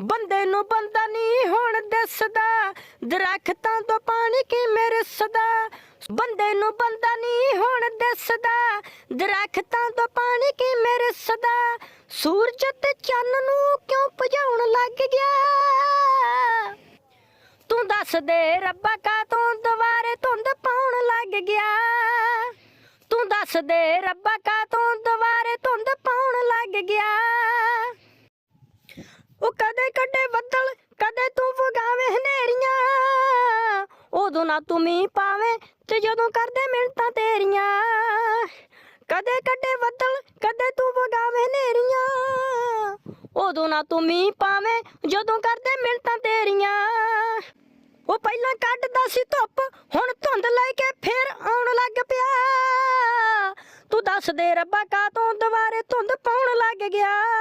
ਬੰਦੇ ਨੂੰ ਬੰਦਾ ਨਹੀਂ ਹੁਣ ਦਿਸਦਾ। ਦਰਖਤਾਂ ਤੋਂ ਪਾਣੀ ਕਿਵੇਂ ਰਿਸਦਾ? ਬੰਦੇ ਨੂੰ ਬੰਦਾ ਨਹੀਂ ਹੁਣ ਦਿਸਦਾ। ਦਰਖਤਾਂ ਤੋਂ ਪਾਣੀ ਕਿਵੇਂ ਰਿਸਦਾ? ਸੂਰਜ ਤੇ ਚੰਨ ਨੂੰ ਕਿਉਂ ਭਜਾਉਣ ਲੱਗ ਗਿਆ? ਤੂੰ ਦੱਸ ਦੇ ਰੱਬਾ ਕਾ ਤੂੰ ਦੁਬਾਰੇ ਧੁੰਦ ਪਾਉਣ ਲੱਗ ਗਿਆ? ਤੂੰ ਦੱਸ ਦੇ ਰੱਬਾ ਕਾ ਤੂੰ ਦੁਬਾਰੇ ਧੁੰਦ ਪਾਉਣ ਲੱਗ ਗਿਆ? ਕੱਢੇ ਬੱਦਲ ਕਦੇ ਤੂੰ ਵਗਾਵੇਂ ਹਨੇਰੀਆਂ। ਉਦੋਂ ਨਾ ਤੂੰ ਮੀਂਹ ਪਾਵੇਂ ਤੇ ਜਦੋਂ ਕਰਦੇ ਮਿੰਟਾਂ ਤੇਰੀਆਂ। ਕਦੇ ਕੱਢੇ ਬੱਦਲ, ਕਦੇ ਤੂੰ ਵਗਾਵੇਂ ਹਨੇਰੀਆਂ। ਉਦੋਂ ਨਾ ਤੂੰ ਮੀਂਹ ਪਾਵੇਂ, ਜਦੋਂ ਕਰਦੇ ਮਿੰਟਾਂ ਤੇਰੀਆਂ। ਉਹ ਪਹਿਲਾਂ ਕੱਢਦਾ ਸੀ ਧੁੱਪ, ਹੁਣ ਧੁੰਦ ਲੈ ਕੇ ਫੇਰ ਆਉਣ ਲੱਗ ਪਿਆ। ਤੂੰ ਦੱਸ ਦੇ ਰੱਬਾ ਕਾ ਤੂੰ ਦੁਬਾਰੇ ਧੁੰਦ ਪਾਉਣ ਲੱਗ ਗਿਆ?